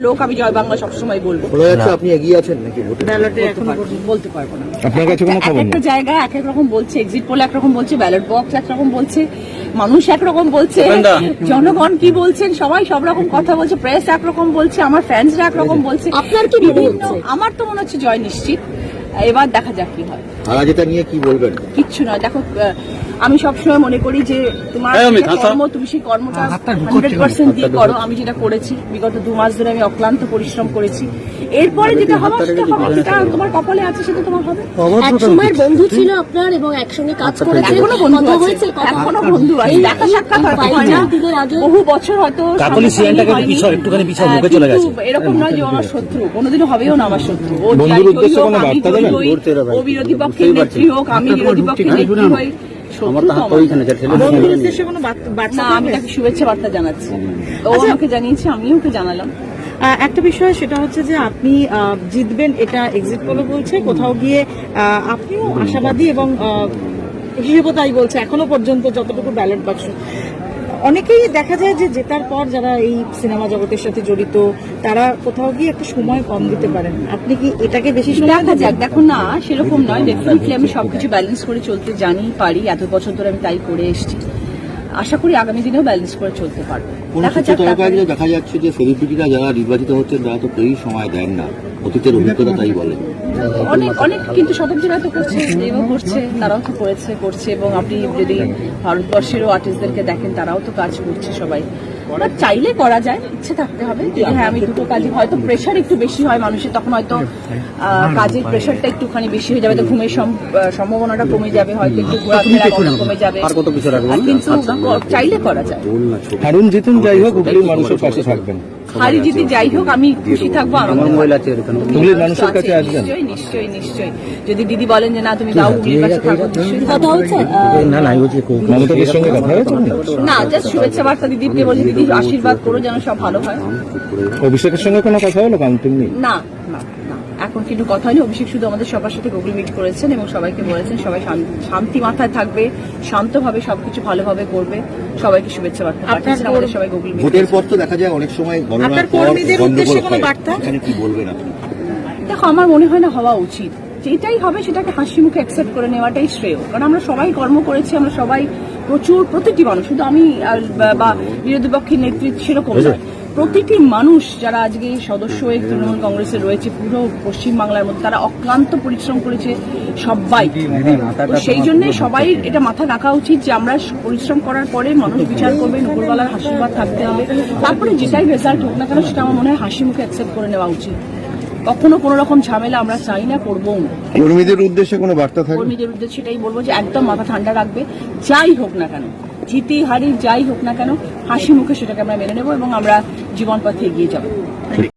লোক আমি জয় বাংলা সবসময় বলব। শোনা যাচ্ছে আপনি এগিয়ে আছেন নাকি ভোটে? ব্যালটে এখন বলতে পারব না। আপনার কাছে কোনো এক একটা নেই? জায়গায় এক এক রকম বলছে এক্সিট পোল একরকম বলছে ব্যালট বক্স একরকম বলছে মানুষ একরকম বলছে জনগণ কি বলছেন সবাই সব রকম কথা বলছে প্রেস একরকম বলছে আমার ফ্যান্সরা একরকম বলছে। আপনার কি বিভিন্ন- আমার তো মনে হচ্ছে জয় নিশ্চিত। এবার দেখা যাক কি হয়। হারা যেটা নিয়ে কি বলবেন? কিচ্ছু না দেখো আহ, আমি সবসময় মনে করি যে তোমার কর্ম তুমি সেই কর্মটা হান্ড্রেড পার্সেন্ট দিয়ে করো। আমি যেটা করেছি বিগত দু মাস ধরে আমি অক্লান্ত পরিশ্রম করেছি। এরপরে যেটা হবে সেটা হবে তোমার কপালে আছে সেটা তোমার হবে। এক সময়ের বন্ধু ছিল আপনার এবং একসঙ্গে কাজ এখনও বন্ধু হয়েছে এখনও বন্ধু আছে। দেখা সাক্ষাৎ হয় না। দিনের আগে বহু বছর হয়তো কাকলি সিয়ানটাকে। পিছাও, একটুখানি পিছাও, হ্যাঁ, মুখে চলে গেছে। এরকম নয় যে আমার শত্রু। কোনোদিনও হবেও না আমার শত্রু। ও বন্ধুর উদ্দেশ্যে হোক, কোনো আমি বার্তা দেবেন? ও বিরোধী পক্ষের নেত্রী হোক আমি বিরোধী পক্ষের নেত্রী হই। শত্রু তো আমার। না আমি তাকে শুভেচ্ছা বার্তা জানাচ্ছি। ও আমাকে জানিয়েছে আমিও ওকে জানালাম। আহ, একটা বিষয় সেটা হচ্ছে যে আপনি আহ, জিতবেন এটা এক্সিট পোলো বলছে। কোথাও গিয়ে আহ, আপনিও আশাবাদী এবং আহ, হিসেবও তাই বলছে এখনও পর্যন্ত যতটুকু ব্যালট বাক্স অনেকেই দেখা যায় যে জেতার পর যারা এই সিনেমা জগতের সাথে জড়িত তারা কোথাও গিয়ে একটা সময় কম দিতে পারেন। আপনি কি এটাকে বেশি সময় দেখা যাক দেখো না সেরকম নয়। ডেফিনেটলি আমি সবকিছু ব্যালেন্স করে চলতে জানি পারি। এত বছর ধরে আমি তাই করে এসেছি। আশা করি আগামী দিনেও ব্যালেন্স করে চলতে পারব। দেখা যাচ্ছে যে সেলিব্রিটিরা যারা নির্বাচিত হচ্ছেন তারা তো কেউই সময় দেন না। অতীতের অভিজ্ঞতা তাই বলে। অনেক অনেক কিন্তু শতাব্দীরা তো করছে এবং করছে তারাও তো করেছে করছে এবং আপনি যদি ভারতবর্ষেরও আর্টিস্টদেরকে দেখেন তারাও তো কাজ করছে সবাই। চাইলে করা যায় ইচ্ছে থাকতে হবে। যে হ্যাঁ আমি দুটো কাজে হয়তো প্রেশার একটু বেশি হয় মানুষের তখন হয়তো কাজের প্রেশারটা একটুখানি বেশি হয়ে যাবে তো ঘুমের সম্ভাবনাটা কমে যাবে হয়তো একটু ঘোরাফেরা কমে যাবে। আর কিন্তু চাইলে করা যায়। হারুন জিতুন যাই হোক মানুষের পাশে থাকবেন। হারি জিতে যাই হোক আমি খুশি থাকব মানুষের কাছে আসবেন নিশ্চয়ই নিশ্চয়ই নিশ্চয়ই। যদি দিদি বলেন যে না তুমি দাও কাছে কথা হচ্ছে না না মমতাদের সঙ্গে কথা হয়েছে না জাস্ট শুভেচ্ছা বার্তা দিদিকে বলি দিদি আশীর্বাদ করো যেন সব ভালো হয়। অভিষেকের সঙ্গে কোনো কথা হলো? কাউন্টিং নেই না না। এখন কিন্তু কথা হয়নি। অভিষেক শুধু আমাদের সবার সাথে গুগল মিট করেছেন এবং সবাইকে বলেছেন সবাই শান্তি মাথায় থাকবে শান্তভাবে সবকিছু ভালোভাবে করবে। সবাইকে শুভেচ্ছা বার্তা পাঠিয়েছেন। আমাদের সবাই গুগল মিট ভোটের পর তো দেখা যায় অনেক সময় গণনার আপনার পর কর্মীদের গন্ডগোল উদ্দেশ্যে কোনো হয় বার্তা? এখানে কি বলবেন আপনি? দেখো আমার মনে হয় না হওয়া উচিত। যেটাই হবে সেটাকে হাসি মুখে অ্যাকসেপ্ট করে নেওয়াটাই শ্রেয়। কারণ আমরা সবাই কর্ম করেছি আমরা সবাই প্রচুর প্রতিটি মানুষ। শুধু আমি আর, বা- বা বিরোধী পক্ষের নেতৃত্ব সেরকম নয়। প্রতিটি মানুষ যারা আজকে এই সদস্য হয়ে তৃণমূল কংগ্রেসে রয়েছে পুরো পশ্চিমবাংলার মধ্যে তারা অক্লান্ত পরিশ্রম করেছে সবাই। তো সেই জন্য সবাই এটা মাথা রাখা উচিত যে আমরা পরিশ্রম করার পরে মানুষ বিচার করবে নকুরবালার আশীর্বাদ থাকতে হবে। তারপরে যেটাই রেজাল্ট হোক না কেন সেটা আমার মনে হয় হাসি মুখে অ্যাকসেপ্ট করে নেওয়া উচিত। কখনো কোনো রকম ঝামেলা আমরা চাই না করবও না। কর্মীদের উদ্দেশ্যে কোনো বার্তা থাকবে? কর্মীদের উদ্দেশ্যে সেটাই বলব যে একদম মাথা ঠান্ডা রাখবে যাই হোক না কেন। জিতি, হারি, যাই হোক না কেন, হাসি মুখে সেটাকে আমরা মেনে নেব এবং আমরা জীবন পথে এগিয়ে যাব।